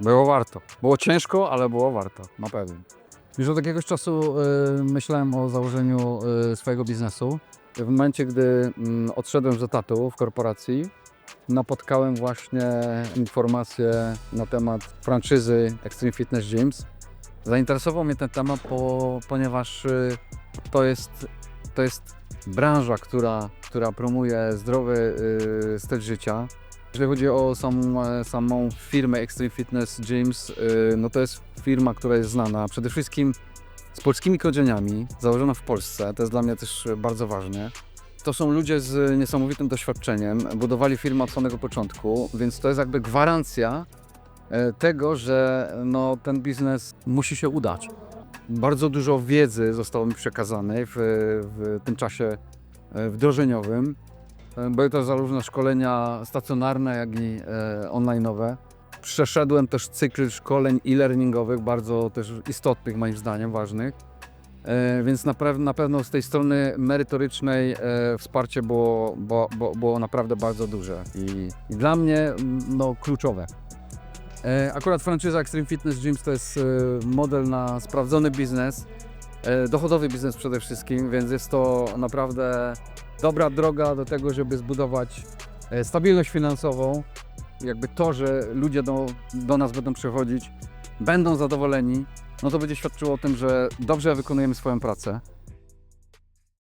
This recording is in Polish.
Było warto. Było ciężko, ale było warto, na pewno. Już od jakiegoś czasu y, myślałem o założeniu y, swojego biznesu. W momencie, gdy mm, odszedłem z etatu w korporacji, napotkałem właśnie informacje na temat franczyzy Extreme Fitness Gyms. Zainteresował mnie ten temat, bo, ponieważ y, to jest, to jest branża, która, która promuje zdrowy y, styl życia. Jeżeli chodzi o samą, e, samą firmę Extreme Fitness Gyms, y, no to jest firma, która jest znana przede wszystkim z polskimi korzeniami, założona w Polsce. To jest dla mnie też bardzo ważne. To są ludzie z niesamowitym doświadczeniem, budowali firmę od samego początku, więc to jest jakby gwarancja e, tego, że no, ten biznes Musi się udać. bardzo dużo wiedzy zostało mi przekazanej w, w tym czasie e, wdrożeniowym. E, Były to zarówno szkolenia stacjonarne, jak i e, online'owe. Przeszedłem też cykl szkoleń e-learningowych, bardzo też istotnych moim zdaniem, ważnych. E, Więc na, na pewno z tej strony merytorycznej e, wsparcie było, było, było, było naprawdę bardzo duże i, i dla mnie no, kluczowe. E, Akurat franczyza Extreme Fitness Gyms to jest e, model na sprawdzony biznes, e, dochodowy biznes przede wszystkim, więc jest to naprawdę dobra droga do tego, żeby zbudować e, stabilność finansową. Jakby to, że ludzie do, do nas będą przychodzić, będą zadowoleni, no to będzie świadczyło o tym, że dobrze wykonujemy swoją pracę.